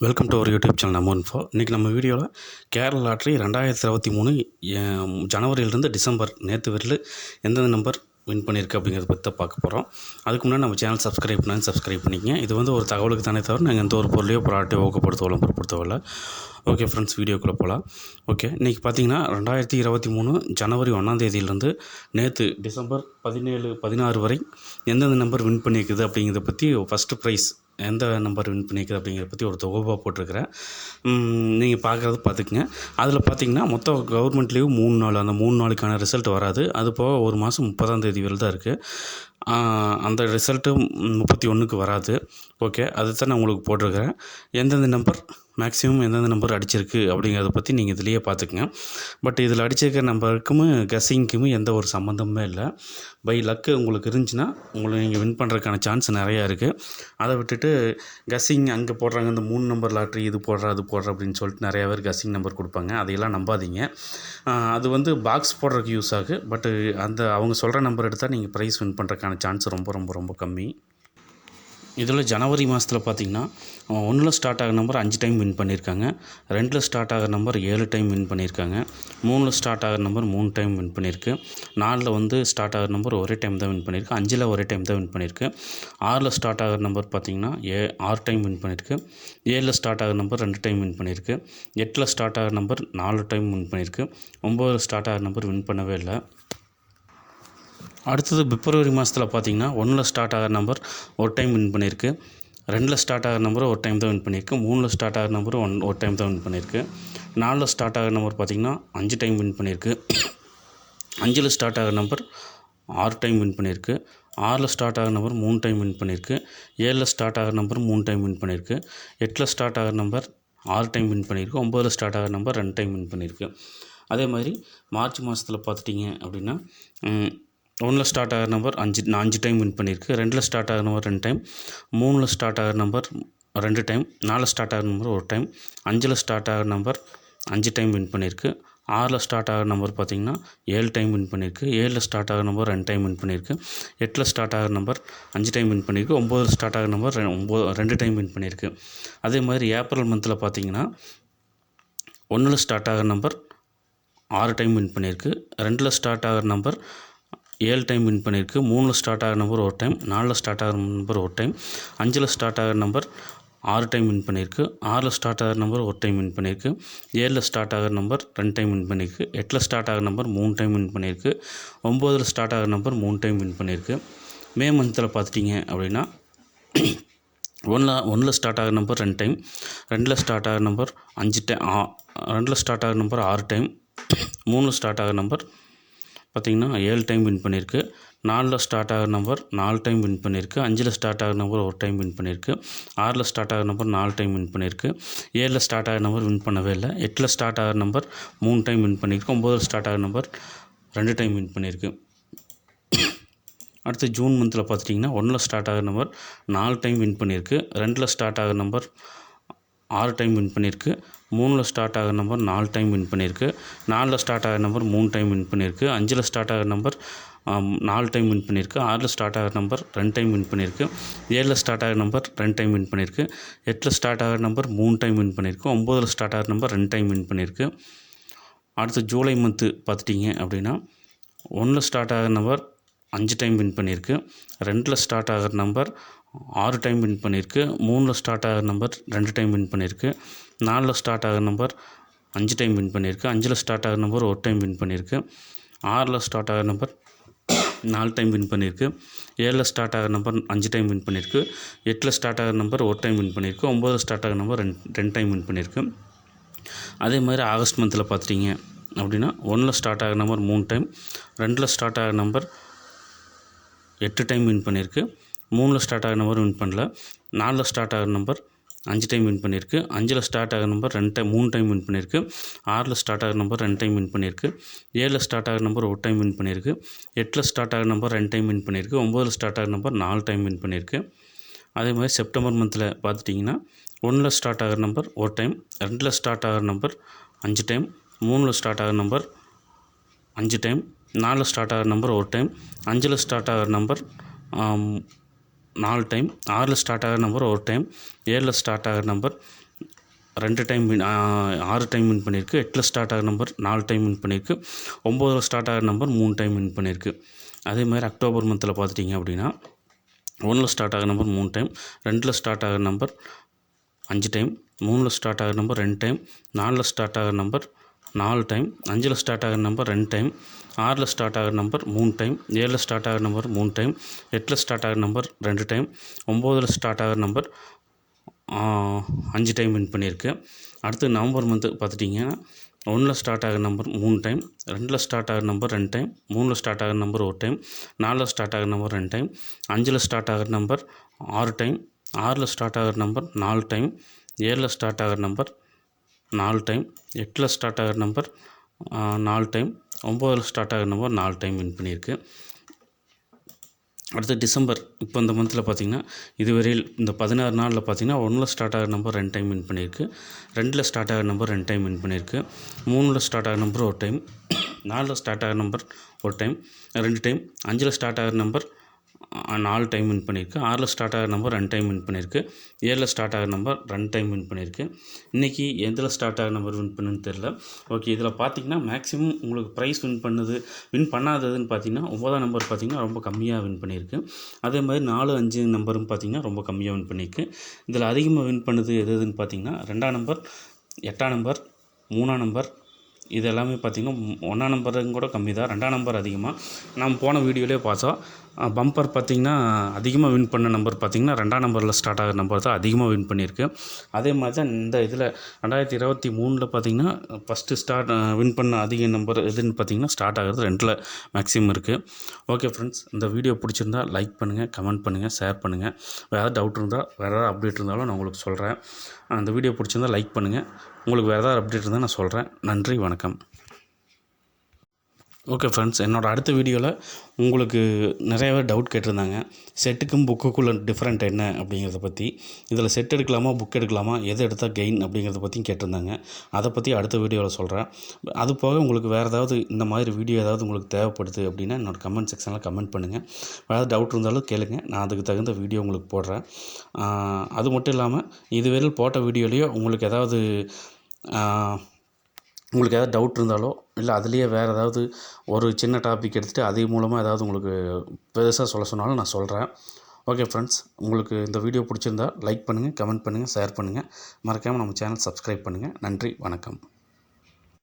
Welcome to our YouTube channel நம்ம info இன்றைக்கி நம்ம வீடியோவில் கேரள லாட்ரி ரெண்டாயிரத்தி இருபத்தி மூணு ஜனவரியிலேருந்து டிசம்பர் நேற்று வரையில் எந்தெந்த நம்பர் வின் பண்ணியிருக்கு அப்படிங்கிறத பற்றி தான் பார்க்க போகிறோம் அதுக்கு முன்னாடி நம்ம சேனல் சப்ஸ்கிரைப் பண்ணி சப்ஸ்கிரைப் பண்ணிக்கங்க. இது வந்து ஒரு தகவலுக்கு தானே தவிர நாங்கள் எந்த ஒரு பொருளையோ ப்ராடக்டையோ ஊக்கப்படுத்த விளம்பரப்படுத்தவில்லை ஓகே ஃப்ரெண்ட்ஸ் வீடியோக்குள்ளே போகலாம் ஓகே இன்றைக்கி பார்த்தீங்கன்னா ரெண்டாயிரத்தி இருபத்தி மூணு ஜனவரி ஒன்றாந்தேதியிலேருந்து நேற்று டிசம்பர் பதினேழு பதினாறு வரை எந்தெந்த நம்பர் வின் பண்ணியிருக்குது அப்படிங்கிறத பற்றி ஃபஸ்ட்டு ப்ரைஸ் எந்த நம்பர் வின் பண்ணியிருக்கு அப்படிங்கிறத பற்றி ஒரு தொகுப்பாக போட்டிருக்கிறேன். நீங்கள் பார்க்குறது பார்த்துக்குங்க அதில் பார்த்தீங்கன்னா மொத்தம் கவர்மெண்ட் லீவ் மூணு நாள் அந்த மூணு நாளுக்கான ரிசல்ட் வராது. அது போக ஒரு மாதம் முப்பதாம் தேதி வரை தான் இருக்குது அந்த ரிசல்ட்டு முப்பத்தி ஒன்றுக்கு வராது. ஓகே அதை தான் நான் உங்களுக்கு போட்டிருக்கிறேன். எந்தெந்த நம்பர் மேக்ஸிமம் எந்தெந்த நம்பர் அடிச்சிருக்கு அப்படிங்கிறத பற்றி நீங்கள் இதுலேயே பார்த்துக்குங்க பட் இதில் அடிச்சிருக்கிற நம்பருக்கும் கெஸ்ஸிங்க்கும் எந்த ஒரு சம்மந்தமுமே இல்லை. பை லக்கு உங்களுக்கு இருந்துச்சுன்னா உங்களை நீங்கள் வின் பண்ணுறதுக்கான சான்ஸ் நிறையா இருக்குது அதை விட்டுட்டு கஸ்ஸிங் அங்கே போடுறாங்க இந்த மூணு நம்பர் லாட்ரி இது போடுற அது போடுற அப்படின்னு சொல்லிட்டு நிறையா பேர் கஸ்ஸிங் நம்பர் கொடுப்பாங்க. அதையெல்லாம் நம்பாதீங்க. அது வந்து பாக்ஸ் போடுறதுக்கு யூஸ் ஆகு. பட்டு அந்த அவங்க சொல்கிற நம்பர் எடுத்தால் நீங்கள் ப்ரைஸ் வின் பண்ணுறதுக்கான சான்ஸ் ரொம்ப ரொம்ப ரொம்ப கம்மி. இதில் ஜனவரி மாதத்தில் பார்த்தீங்கன்னா ஒன்றில் ஸ்டார்ட் ஆகிற நம்பர் அஞ்சு டைம் வின் பண்ணியிருக்காங்க ரெண்டில் ஸ்டார்ட் ஆகிற நம்பர் ஏழு டைம் வின் பண்ணியிருக்காங்க மூணில் ஸ்டார்ட் ஆகிற நம்பர் மூணு டைம் வின் பண்ணியிருக்கு நாலில் வந்து ஸ்டார்ட் ஆகிற நம்பர் ஒரே டைம் தான் வின் பண்ணியிருக்கு அஞ்சில் ஒரே டைம் தான் வின் பண்ணியிருக்கு ஆறில் ஸ்டார்ட் ஆகிற நம்பர் பார்த்திங்கன்னா ஏ ஆறு டைம் வின் பண்ணியிருக்கு ஏழில் ஸ்டார்ட் ஆகிற நம்பர் ரெண்டு டைம் வின் பண்ணியிருக்கு எட்டில் ஸ்டார்ட் ஆகிற நம்பர் நாலு டைம் வின் பண்ணியிருக்கு ஒம்போதில் ஸ்டார்ட் ஆகிற நம்பர் வின் பண்ணவே இல்லை. அடுத்தது பிப்ரவரி மாதத்தில் பார்த்தீங்கன்னா ஒன்றில் ஸ்டார்ட் ஆகிற நம்பர் ஒரு டைம் வின் பண்ணியிருக்கு ரெண்டில் ஸ்டார்ட் ஆகிற நம்பர் ஒரு டைம் தான் வின் பண்ணியிருக்கு மூணில் ஸ்டார்ட் ஆகிற நம்பர் ஒன் ஒரு டைம் தான் வின் பண்ணியிருக்கு நாலில் ஸ்டார்ட் ஆகிற நம்பர் பார்த்திங்கன்னா அஞ்சு டைம் வின் பண்ணியிருக்கு அஞ்சில் ஸ்டார்ட் ஆகிற நம்பர் ஆறு டைம் வின் பண்ணியிருக்கு ஆறில் ஸ்டார்ட் ஆகிற நம்பர் மூணு டைம் வின் பண்ணியிருக்கு ஏழில் ஸ்டார்ட் ஆகிற நம்பர் மூணு டைம் வின் பண்ணியிருக்கு எட்டில் ஸ்டார்ட் ஆகிற நம்பர் ஆறு டைம் வின் பண்ணியிருக்கு ஒம்பதில் ஸ்டார்ட் ஆகிற நம்பர் ரெண்டு டைம் வின் பண்ணியிருக்கு அதே மாதிரி மார்ச் மாதத்தில் பார்த்துட்டிங்க அப்படின்னா ஒன்றில் ஸ்டார்ட் ஆகிற நம்பர் அஞ்சு அஞ்சு டைம் வின் பண்ணியிருக்கு ரெண்டில் ஸ்டார்ட் ஆகிற நம்பர் ரெண்டு டைம் மூணில் ஸ்டார்ட் ஆகிற நம்பர் ரெண்டு டைம் நாலில் ஸ்டார்ட் ஆகிற நம்பர் ஒரு டைம் அஞ்சில் ஸ்டார்ட் ஆகிற நம்பர் அஞ்சு டைம் வின் பண்ணியிருக்கு ஆறில் ஸ்டார்ட் ஆகிற நம்பர் பார்த்திங்கன்னா ஏழு டைம் வின் பண்ணியிருக்கு ஏழில் ஸ்டார்ட் ஆகிற நம்பர் ரெண்டு டைம் வின் பண்ணியிருக்கு எட்டில் ஸ்டார்ட் ஆகிற நம்பர் அஞ்சு டைம் வின் பண்ணியிருக்கு ஒம்போதில் ஸ்டார்ட் ஆகிற நம்பர் ரெ ஒம்பது ரெண்டு டைம் வின் பண்ணியிருக்கு அதே மாதிரி ஏப்ரல் மந்தில் பார்த்திங்கன்னா ஒன்றில் ஸ்டார்ட் ஆகிற நம்பர் ஆறு டைம் வின் பண்ணியிருக்கு ரெண்டில் ஸ்டார்ட் ஆகிற நம்பர் ஏழு டைம் வின் பண்ணியிருக்கு மூணில் ஸ்டார்ட் ஆகிற நம்பர் ஒரு டைம் நாலில் ஸ்டார்ட் ஆகிற நம்பர் ஒரு டைம் அஞ்சில் ஸ்டார்ட் ஆகிற நம்பர் ஆறு டைம் வின் பண்ணியிருக்கு ஆறில் ஸ்டார்ட் ஆகிற நம்பர் ஒரு டைம் வின் பண்ணியிருக்கு ஏழில் ஸ்டார்ட் ஆகிற நம்பர் ரெண்டு டைம் வின் பண்ணியிருக்கு எட்டில் ஸ்டார்ட் ஆகிற நம்பர் மூணு டைம் வின் பண்ணியிருக்கு ஒம்போதில் ஸ்டார்ட் ஆகிற நம்பர் மூணு டைம் வின் பண்ணியிருக்கு மே மந்தில் பார்த்துட்டிங்க அப்படின்னா ஒன்றில் ஒன்றில் ஸ்டார்ட் ஆகிற நம்பர் ரெண்டு டைம் ரெண்டில் ஸ்டார்ட் ஆகிற நம்பர் அஞ்சு டைம் ரெண்டில் ஸ்டார்ட் ஆகிற நம்பர் ஆறு டைம் மூணில் ஸ்டார்ட் ஆகிற நம்பர் பார்த்திங்கன்னா ஏழு டைம் வின் பண்ணியிருக்கு. நாலில் ஸ்டார்ட் ஆகிற நம்பர் நாலு டைம் வின் பண்ணியிருக்கு. அஞ்சில் ஸ்டார்ட் ஆகிற நம்பர் ஒரு டைம் வின் பண்ணியிருக்கு. ஆறில் ஸ்டார்ட் ஆகிற நம்பர் நாலு டைம் வின் பண்ணியிருக்கு. ஏழில் ஸ்டார்ட் ஆகிற நம்பர் வின் பண்ணவே இல்லை. எட்டில் ஸ்டார்ட் ஆகிற நம்பர் மூணு டைம் வின் பண்ணியிருக்கு. ஒம்போதில் ஸ்டார்ட் ஆகிற நம்பர் ரெண்டு டைம் வின் பண்ணியிருக்கு. அடுத்து ஜூன் மந்தில் பார்த்துட்டிங்கன்னா ஒன்றில் ஸ்டார்ட் ஆகிற நம்பர் நாலு டைம் வின் பண்ணியிருக்கு. ரெண்டில் ஸ்டார்ட் ஆகிற நம்பர் ஆறு டைம் வின் பண்ணியிருக்கு. மூணில் ஸ்டார்ட் ஆகிற நம்பர் நாலு டைம் வின் பண்ணியிருக்கு. நாலில் ஸ்டார்ட் ஆகிற நம்பர் மூணு டைம் வின் பண்ணியிருக்கு. அஞ்சில் ஸ்டார்ட் ஆகிற நம்பர் நாலு டைம் வின் பண்ணியிருக்கு. ஆறில் ஸ்டார்ட் ஆகிற நம்பர் ரெண்டு டைம் வின் பண்ணியிருக்கு. ஏழில் ஸ்டார்ட் ஆகிற நம்பர் ரெண்டு டைம் வின் பண்ணியிருக்கு. எட்டில் ஸ்டார்ட் ஆகிற நம்பர் மூணு டைம் வின் பண்ணியிருக்கு. ஒம்போதில் ஸ்டார்ட் ஆகிற நம்பர் ரெண்டு டைம் வின் பண்ணியிருக்கு. அடுத்து ஜூலை மந்த்து பார்த்துட்டிங்க அப்படின்னா ஒன்றில் ஸ்டார்ட் ஆகிற நம்பர் அஞ்சு டைம் வின் பண்ணியிருக்கு. ரெண்டில் ஸ்டார்ட் ஆகிற நம்பர் ஆறு டைம் வின் பண்ணியிருக்கு. மூணில் ஸ்டார்ட் ஆகிற நம்பர் ரெண்டு டைம் வின் பண்ணியிருக்கு. நாலில் ஸ்டார்ட் ஆகிற நம்பர் அஞ்சு டைம் வின் பண்ணியிருக்கு. அஞ்சில் ஸ்டார்ட் ஆகிற நம்பர் ஒரு டைம் வின் பண்ணியிருக்கு. ஆறில் ஸ்டார்ட் ஆகிற நம்பர் நாலு டைம் வின் பண்ணியிருக்கு. ஏழில் ஸ்டார்ட் ஆகிற நம்பர் அஞ்சு டைம் வின் பண்ணியிருக்கு. எட்டில் ஸ்டார்ட் ஆகிற நம்பர் ஒரு டைம் வின் பண்ணியிருக்கு. ஒம்போதில் ஸ்டார்ட் ஆகிற நம்பர் ரெண்டு ரெண்டு டைம் வின் பண்ணியிருக்கு. அதே மாதிரி ஆகஸ்ட் மந்தில் பார்த்துட்டிங்க அப்படின்னா ஒன்றில் ஸ்டார்ட் ஆகிற நம்பர் மூணு டைம் ரெண்டில் ஸ்டார்ட் ஆகிற நம்பர் எட்டு டைம் வின் பண்ணியிருக்கு. மூணில் ஸ்டார்ட் ஆகிற நம்பர் வின் பண்ணல நாலில் ஸ்டார்ட் ஆகிற நம்பர் அஞ்சு டைம் வின் பண்ணியிருக்கு அஞ்சில் ஸ்டார்ட் ஆகிற நம்பர் ரெண்டு டைம் மூணு டைம் வின் பண்ணியிருக்கு ஆறில் ஸ்டார்ட் ஆகிற நம்பர் ரெண்டு டைம் வின் பண்ணியிருக்கு ஏழில் ஸ்டார்ட் ஆகிற நம்பர் ஒரு டைம் வின் பண்ணியிருக்கு எட்டில் ஸ்டார்ட் ஆகிற நம்பர் ரெண்டு டைம் வின் பண்ணியிருக்கு ஒம்போதில் ஸ்டார்ட் ஆகிற நம்பர் நாலு டைம் வின் பண்ணியிருக்கு அதே மாதிரி செப்டம்பர் மந்தில் பார்த்துட்டிங்கன்னா ஒன்றில் ஸ்டார்ட் ஆகிற நம்பர் ஒரு டைம் ரெண்டில் ஸ்டார்ட் ஆகிற நம்பர் அஞ்சு டைம் மூணில் ஸ்டார்ட் ஆகிற நம்பர் அஞ்சு டைம் நாலில் ஸ்டார்ட் ஆகிற நம்பர் ஒரு டைம் அஞ்சில் ஸ்டார்ட் ஆகிற நம்பர் நாலு டைம் ஆறில் ஸ்டார்ட் ஆகிற நம்பர் ஒரு டைம் ஏழில் ஸ்டார்ட் ஆகிற நம்பர் ரெண்டு டைம் வின் ஆறு டைம் வின் பண்ணியிருக்கு எட்டில் ஸ்டார்ட் ஆகிற நம்பர் நாலு டைம் வின் பண்ணியிருக்கு ஒம்போதில் ஸ்டார்ட் ஆகிற நம்பர் மூணு டைம் வின் பண்ணியிருக்கு அதே மாதிரி அக்டோபர் மந்தில் பார்த்துட்டிங்க அப்படின்னா ஒன்றில் ஸ்டார்ட் ஆகிற நம்பர் மூணு டைம் ரெண்டில் ஸ்டார்ட் ஆகிற நம்பர் அஞ்சு டைம் மூணில் ஸ்டார்ட் ஆகிற நம்பர் ரெண்டு டைம் நாலில் ஸ்டார்ட் ஆகிற நம்பர் நாலு டைம் அஞ்சில் ஸ்டார்ட் ஆகிற நம்பர் ரெண்டு டைம் ஆறில் ஸ்டார்ட் ஆகிற நம்பர் மூணு டைம் ஏழில் ஸ்டார்ட் ஆகிற நம்பர் மூணு டைம் எட்டில் ஸ்டார்ட் ஆகிற நம்பர் ரெண்டு டைம் ஒம்போதில் ஸ்டார்ட் ஆகிற நம்பர் அஞ்சு டைம் வின் பண்ணியிருக்கு அடுத்து நவம்பர் மந்த்து பார்த்துட்டிங்கன்னா ஒன்றில் ஸ்டார்ட் ஆகிற நம்பர் மூணு டைம் ரெண்டில் ஸ்டார்ட் ஆகிற நம்பர் ரெண்டு டைம் மூணில் ஸ்டார்ட் ஆகிற நம்பர் ஒரு டைம் நாலில் ஸ்டார்ட் ஆகிற நம்பர் ரெண்டு டைம் அஞ்சில் ஸ்டார்ட் ஆகிற நம்பர் ஆறு டைம் ஆறில் ஸ்டார்ட் ஆகிற நம்பர் நாலு டைம் ஏழில் ஸ்டார்ட் ஆகிற நம்பர் நாலு டைம். எட்டில் ஸ்டார்ட் ஆகிற நம்பர் நாலு டைம். ஒம்போதில் ஸ்டார்ட் ஆகிற நம்பர் நாலு டைம் வின் பண்ணியிருக்கு. அடுத்து டிசம்பர் இப்போ இந்த மந்தில் பார்த்தீங்கன்னா இதுவரையில் இந்த பதினாறு நாளில் பார்த்தீங்கன்னா ஒன்றில் ஸ்டார்ட் ஆகிற நம்பர் ரெண்டு டைம் வின் பண்ணியிருக்கு. ரெண்டில் ஸ்டார்ட் ஆகிற நம்பர் ரெண்டு டைம் வின் பண்ணியிருக்கு. மூணில் ஸ்டார்ட் ஆகிற நம்பர் ஒரு டைம் நாலில் ஸ்டார்ட் ஆகிற நம்பர் ஒரு டைம் ரெண்டு டைம் அஞ்சில் ஸ்டார்ட் ஆகிற நம்பர் நாலு டைம் வின் பண்ணியிருக்கு. ஆறில் ஸ்டார்ட் ஆகிற நம்பர் ரெண்டு டைம் வின் பண்ணியிருக்கு. ஏழில் ஸ்டார்ட் ஆகிற நம்பர் ரெண்டு டைம் வின் பண்ணியிருக்கு. இன்றைக்கி எதில் ஸ்டார்ட் ஆகிற நம்பர் வின் பண்ணுன்னு தெரில ஓகே இதில் பார்த்தீங்கன்னா மேக்ஸிமம் உங்களுக்கு ப்ரைஸ் வின் பண்ணுது வின் பண்ணாததுன்னு பார்த்தீங்கன்னா ஒன்பதாம் நம்பர் பார்த்தீங்கன்னா ரொம்ப கம்மியாக வின் பண்ணியிருக்கு. அதே மாதிரி நாலு அஞ்சு நம்பரும் பார்த்தீங்கன்னா ரொம்ப கம்மியாக வின் பண்ணியிருக்கு. இதில் அதிகமாக வின் பண்ணுது எது எதுன்னு பார்த்தீங்கன்னா ரெண்டாம் நம்பர் எட்டாம் நம்பர் மூணாம் நம்பர் இது எல்லாமே பார்த்திங்கன்னா ஒன்றாம் நம்பருங்க கூட கம்மி தான் ரெண்டாம் நம்பர் அதிகமாக நம்ம போன வீடியோலேயே பார்த்தோம். பம்பர் பார்த்திங்கன்னா அதிகமாக வின் பண்ண நம்பர் பார்த்திங்கன்னா ரெண்டாம் நம்பரில் ஸ்டார்ட் ஆகிற நம்பர் தான் அதிகமாக வின் பண்ணியிருக்கு. அதே மாதிரி தான் இந்த இதில் ரெண்டாயிரத்தி இருபத்தி மூணில் பார்த்திங்கன்னா ஃபஸ்ட்டு ஸ்டார்ட் வின் பண்ண அதிக நம்பர் எதுன்னு பார்த்திங்கன்னா ஸ்டார்ட் ஆகிறது ரெண்டில் மேக்ஸிமம் இருக்குது ஓகே ஃப்ரெண்ட்ஸ் இந்த வீடியோ பிடிச்சிருந்தா லைக் பண்ணுங்கள் கமெண்ட் பண்ணுங்கள் ஷேர் பண்ணுங்கள் வேறு ஏதாவது டவுட் இருந்தால் வேறு ஏதாவது அப்டேட் இருந்தாலும் நான் உங்களுக்கு சொல்கிறேன் அந்த வீடியோ பிடிச்சிருந்தா லைக் பண்ணுங்கள் உங்களுக்கு வேறு ஏதாவது அப்டேட் இருந்தால் நான் சொல்கிறேன் நன்றி வணக்கம். ஓகே ஃப்ரெண்ட்ஸ் என்னோடய அடுத்த வீடியோவில் உங்களுக்கு நிறைய பேர் டவுட் கேட்டிருந்தாங்க. செட்டுக்கும் புக்குக்குள்ள டிஃப்ரெண்ட் என்ன அப்படிங்கிறத பற்றி இதில் செட் எடுக்கலாமா புக் எடுக்கலாமா எது எடுத்தால் கெயின் அப்படிங்கிறத பற்றியும் கேட்டிருந்தாங்க. அதை பற்றி அடுத்த வீடியோவில் சொல்கிறேன் அது போக உங்களுக்கு வேறு ஏதாவது இந்த மாதிரி வீடியோ ஏதாவது உங்களுக்கு தேவைப்படுது அப்படின்னா என்னோடய கமெண்ட் செக்ஷனில் கமெண்ட் பண்ணுங்கள் வேறு டவுட் இருந்தாலும் கேளுங்க. நான் அதுக்கு தகுந்த வீடியோ உங்களுக்கு போடுறேன். அது மட்டும் இல்லாமல் இதுவரையில் போட்ட வீடியோலேயோ உங்களுக்கு ஏதாவது உங்களுக்கு ஏதாவது டவுட் இருந்தாலோ இல்லை அதுலேயே வேறு ஏதாவது ஒரு சின்ன டாபிக் எடுத்துகிட்டு அது மூலமாக ஏதாவது உங்களுக்கு பெருசாக சொல்ல சொன்னாலும் நான் சொல்கிறேன் ஓகே ஃப்ரெண்ட்ஸ் உங்களுக்கு இந்த வீடியோ பிடிச்சிருந்தா லைக் பண்ணுங்கள் கமெண்ட் பண்ணுங்கள் ஷேர் பண்ணுங்கள் மறக்காமல் நம்ம சேனல் சப்ஸ்கிரைப் பண்ணுங்கள் நன்றி வணக்கம்.